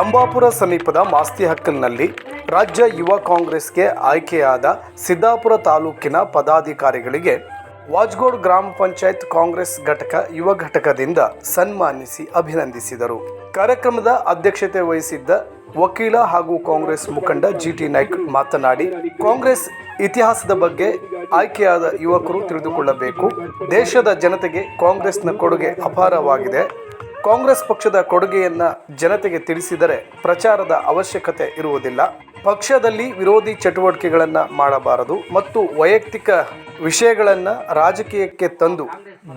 ಲಂಬಾಪುರ ಸಮೀಪದ ಮಾಸ್ತಿ ಹಕ್ಕನ್ನಲ್ಲಿ ರಾಜ್ಯ ಯುವ ಕಾಂಗ್ರೆಸ್ಗೆ ಆಯ್ಕೆಯಾದ ಸಿದ್ದಾಪುರ ತಾಲೂಕಿನ ಪದಾಧಿಕಾರಿಗಳಿಗೆ ವಾಜ್ಗೋಡ್ ಗ್ರಾಮ ಪಂಚಾಯತ್ ಕಾಂಗ್ರೆಸ್ ಘಟಕ ಯುವ ಘಟಕದಿಂದ ಸನ್ಮಾನಿಸಿ ಅಭಿನಂದಿಸಿದರು. ಕಾರ್ಯಕ್ರಮದ ಅಧ್ಯಕ್ಷತೆ ವಹಿಸಿದ್ದ ವಕೀಲ ಹಾಗೂ ಕಾಂಗ್ರೆಸ್ ಮುಖಂಡ ಜಿಟಿ ನಾಯ್ಕ್ ಮಾತನಾಡಿ, ಕಾಂಗ್ರೆಸ್ ಇತಿಹಾಸದ ಬಗ್ಗೆ ಆಯ್ಕೆಯಾದ ಯುವಕರು ತಿಳಿದುಕೊಳ್ಳಬೇಕು. ದೇಶದ ಜನತೆಗೆ ಕಾಂಗ್ರೆಸ್ನ ಕೊಡುಗೆ ಅಪಾರವಾಗಿದೆ. ಕಾಂಗ್ರೆಸ್ ಪಕ್ಷದ ಕೊಡುಗೆಯನ್ನ ಜನತೆಗೆ ತಿಳಿಸಿದರೆ ಪ್ರಚಾರದ ಅವಶ್ಯಕತೆ ಇರುವುದಿಲ್ಲ. ಪಕ್ಷದಲ್ಲಿ ವಿರೋಧಿ ಚಟುವಟಿಕೆಗಳನ್ನು ಮಾಡಬಾರದು ಮತ್ತು ವೈಯಕ್ತಿಕ ವಿಷಯಗಳನ್ನು ರಾಜಕೀಯಕ್ಕೆ ತಂದು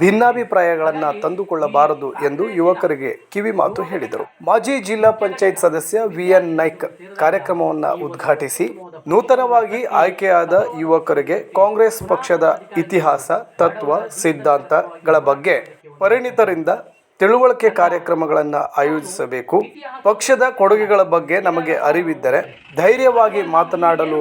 ಭಿನ್ನಾಭಿಪ್ರಾಯಗಳನ್ನು ತಂದುಕೊಳ್ಳಬಾರದು ಎಂದು ಯುವಕರಿಗೆ ಕಿವಿ ಮಾತು ಹೇಳಿದರು. ಮಾಜಿ ಜಿಲ್ಲಾ ಪಂಚಾಯತ್ ಸದಸ್ಯ ವಿ ಎನ್ ನಾಯ್ಕ್ ಕಾರ್ಯಕ್ರಮವನ್ನು ಉದ್ಘಾಟಿಸಿ ನೂತನವಾಗಿ ಆಯ್ಕೆಯಾದ ಯುವಕರಿಗೆ ಕಾಂಗ್ರೆಸ್ ಪಕ್ಷದ ಇತಿಹಾಸ, ತತ್ವ, ಸಿದ್ಧಾಂತಗಳ ಬಗ್ಗೆ ಪರಿಣಿತರಿಂದ ತಿಳುವಳಿಕೆ ಕಾರ್ಯಕ್ರಮಗಳನ್ನು ಆಯೋಜಿಸಬೇಕು. ಪಕ್ಷದ ಕೊಡುಗೆಗಳ ಬಗ್ಗೆ ನಮಗೆ ಅರಿವಿದ್ದರೆ ಧೈರ್ಯವಾಗಿ ಮಾತನಾಡಲು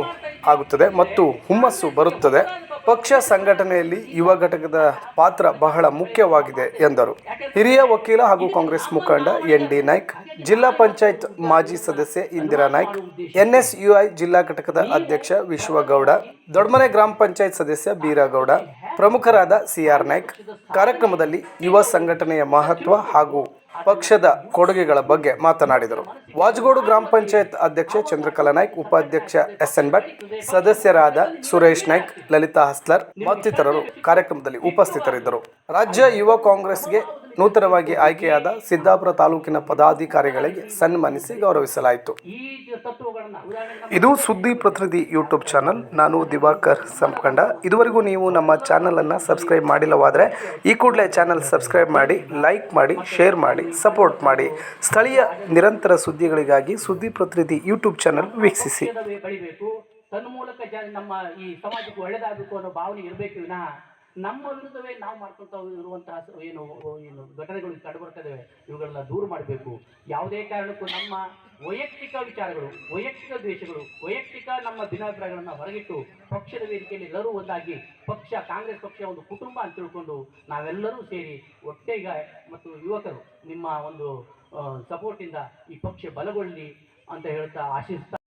ಆಗುತ್ತದೆ ಮತ್ತು ಹುಮ್ಮಸ್ಸು ಬರುತ್ತದೆ. ಪಕ್ಷ ಸಂಘಟನೆಯಲ್ಲಿ ಯುವ ಘಟಕದ ಪಾತ್ರ ಬಹಳ ಮುಖ್ಯವಾಗಿದೆ ಎಂದರು. ಹಿರಿಯ ವಕೀಲ ಹಾಗೂ ಕಾಂಗ್ರೆಸ್ ಮುಖಂಡ ಎನ್ ಡಿ ನಾಯ್ಕ್ ಜಿಲ್ಲಾ ಪಂಚಾಯತ್ ಮಾಜಿ ಸದಸ್ಯೆ ಇಂದಿರಾ ನಾಯ್ಕ್, ಎನ್ಎಸ್ಯುಐ ಜಿಲ್ಲಾ ಘಟಕದ ಅಧ್ಯಕ್ಷ ವಿಶ್ವಗೌಡ ದೊಡ್ಮನೆ ಗ್ರಾಮ ಪಂಚಾಯತ್ ಸದಸ್ಯ ಬೀರಗೌಡ, ಪ್ರಮುಖರಾದ ಸಿಆರ್ ನಾಯ್ಕ್. ಕಾರ್ಯಕ್ರಮದಲ್ಲಿ ಯುವ ಸಂಘಟನೆಯ ಮಹತ್ವ ಹಾಗೂ ಪಕ್ಷದ ಕೊಡುಗೆಗಳ ಬಗ್ಗೆ ಮಾತನಾಡಿದರು. ವಾಜಗೋಡು ಗ್ರಾಮ ಪಂಚಾಯತ್ ಅಧ್ಯಕ್ಷೆ ಚಂದ್ರಕಲಾ ನಾಯ್ಕ್, ಉಪಾಧ್ಯಕ್ಷ ಎಸ್ ಎನ್ ಭಟ್, ಸದಸ್ಯರಾದ ಸುರೇಶ್ ನಾಯ್ಕ್, ಲಲಿತಾ ಹಸ್ಲರ್ ಮತ್ತಿತರರು ಕಾರ್ಯಕ್ರಮದಲ್ಲಿ ಉಪಸ್ಥಿತರಿದ್ದರು. ರಾಜ್ಯ ಯುವ ಕಾಂಗ್ರೆಸ್ಗೆ ನೂತನವಾಗಿ ಆಯ್ಕೆಯಾದ ಸಿದ್ದಾಪುರ ತಾಲೂಕಿನ ಪದಾಧಿಕಾರಿಗಳಿಗೆ ಸನ್ಮಾನಿಸಿ ಗೌರವಿಸಲಾಯಿತು. ಇದು ಸುದ್ದಿ ಪ್ರತಿನಿಧಿ ಯೂಟ್ಯೂಬ್ ಚಾನಲ್. ನಾನು ದಿವಾಕರ್ ಸಂಪಕಂಡ. ಇದುವರೆಗೂ ನೀವು ನಮ್ಮ ಚಾನಲನ್ನು ಸಬ್ಸ್ಕ್ರೈಬ್ ಮಾಡಿಲ್ಲವಾದರೆ ಈ ಕೂಡಲೇ ಚಾನಲ್ ಸಬ್ಸ್ಕ್ರೈಬ್ ಮಾಡಿ, ಲೈಕ್ ಮಾಡಿ, ಶೇರ್ ಮಾಡಿ, ಸಪೋರ್ಟ್ ಮಾಡಿ. ಸ್ಥಳೀಯ ನಿರಂತರ ಸುದ್ದಿಗಳಿಗಾಗಿ ಸುದ್ದಿ ಪ್ರತಿನಿಧಿ ಯೂಟ್ಯೂಬ್ ಚಾನಲ್ ವೀಕ್ಷಿಸಿ. ಪಕ್ಷದವೇ ತನ್ನ ಮೂಲಕ ಜನ ನಮ್ಮ ಈ ಸಮಾಜಕ್ಕೆ ಒಳ್ಳೇದಾಗಬೇಕು ಅನ್ನೋ ಭಾವನೆ ಇರಬೇಕು ವಿನಃ. ನಮ್ಮ ವಿರುದ್ಧವೇ ನಾವು ಮಾಡ್ಕೊಳ್ತಾ ಇರುವಂತಹ ಏನು ಏನು ಘಟನೆಗಳು ಕಂಡುಬರ್ತದೆ ಇವುಗಳನ್ನ ದೂರ ಮಾಡಬೇಕು. ಯಾವುದೇ ಕಾರಣಕ್ಕೂ ನಮ್ಮ ವೈಯಕ್ತಿಕ ವಿಚಾರಗಳು, ವೈಯಕ್ತಿಕ ದ್ವೇಷಗಳು, ವೈಯಕ್ತಿಕ ನಮ್ಮ ಭಿನ್ನಾಭಿಪ್ರಾಯಗಳನ್ನು ಹೊರಗಿಟ್ಟು ಪಕ್ಷದ ವೇದಿಕೆಯಲ್ಲಿ ಎಲ್ಲರೂ ಒಂದಾಗಿ ಪಕ್ಷ, ಕಾಂಗ್ರೆಸ್ ಪಕ್ಷ ಒಂದು ಕುಟುಂಬ ಅಂತ ತಿಳ್ಕೊಂಡು ನಾವೆಲ್ಲರೂ ಸೇರಿ ಒಟ್ಟೇಗ ಮತ್ತು ಯುವಕರು ನಿಮ್ಮ ಒಂದು ಸಪೋರ್ಟಿಂದ ಈ ಪಕ್ಷ ಬಲಗೊಳ್ಳಿ ಅಂತ ಹೇಳ್ತಾ ಆಶಿಸ್ತಾ